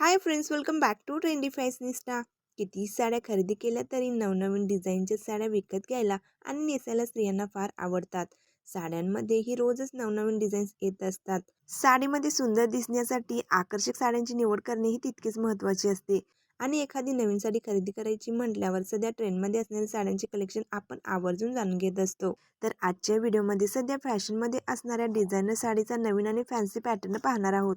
Hi friends welcome back to trendy fashionista किती साड्या खरेदी केल्या तरी नवनवीन डिझाईनच्या साड्या विकत घ्यायला आणि नेसायला स्त्रियांना फार आवडतात. साड्यांमध्येही रोजच नवनवीन डिझाईन्स येत असतात. साडीमध्ये सुंदर दिसण्यासाठी आकर्षक साड्यांची निवड करणे ही तितकीच महत्त्वाची असते. आणि एखादी नवीन साडी खरेदी करायची म्हटल्यावर सध्या ट्रेंडमध्ये असणाऱ्या साड्यांचे कलेक्शन आपण आवर्जून जाणून घेत असतो. तर आजच्या व्हिडिओमध्ये सध्या फॅशनमध्ये असणाऱ्या डिझायनर साडीचा नवीन आणि फॅन्सी पॅटर्न पाहणार आहोत.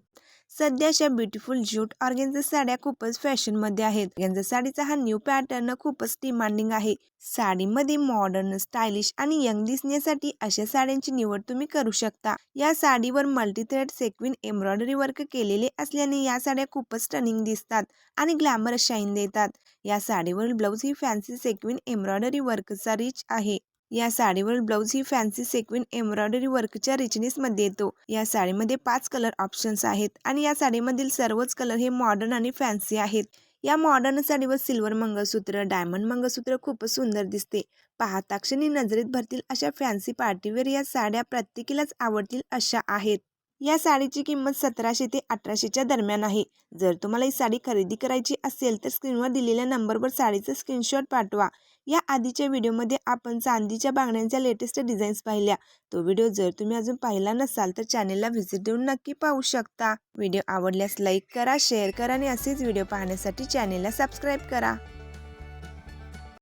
सध्या अशा ब्युटिफुल ज्यूट ऑर्गेन्झा साड्या खूपच फॅशनमध्ये आहेत. ऑर्गेन्झा साडीचा हा न्यू पॅटर्न खूपच डिमांडिंग आहे. साडीमध्ये मॉडर्न स्टायलिश आणि यंग दिसण्यासाठी अशा साड्यांची निवड तुम्ही करू शकता. या साडीवर multi thread sequin embroidery work केलेले असल्याने या साड्या खूपच स्टनिंग दिसतात आणि ग्लॅमर शाईन देतात. या साडीवरील ब्लाऊज ही फॅन्सी सेक्विन एम्ब्रॉयडरी वर्कचा रिच आहे. या साडीवरील ब्लाऊज ही फॅन्सी सेक्विन एम्ब्रॉयडरी वर्कच्या रिचनेसमध्ये येतो. या साडीमध्ये पाच कलर ऑप्शन्स आहेत आणि या साडीमधील सर्वच कलर हे मॉडर्न आणि फॅन्सी आहेत. या मॉडर्न साडीवर सिल्वर मंगळसूत्र डायमंड मंगळसूत्र खूपच सुंदर दिसते. पाहताक्षणी नजरेत भरतील अशा फॅन्सी पार्टीवेअर या साड्या प्रत्येकीलाच आवडतील अशा आहेत. या साडीची किंमत सतराशे ते अठराशेच्या दरम्यान आहे. जर तुम्हाला ही साडी खरेदी करायची असेल तर स्क्रीनवर दिलेल्या नंबरवर साडीचा स्क्रीनशॉट पाठवा. या आधीच्या व्हिडिओमध्ये आपण चांदीच्या बांगड्यांच्या लेटेस्ट डिझाईन्स पाहिल्या. तो व्हिडिओ जर तुम्ही अजून पाहिला नसाल तर चॅनेलला व्हिजिट देऊन नक्की पाहू शकता. व्हिडिओ आवडल्यास लाईक करा शेअर करा आणि असेच व्हिडिओ पाहण्यासाठी चॅनेलला सबस्क्राईब करा.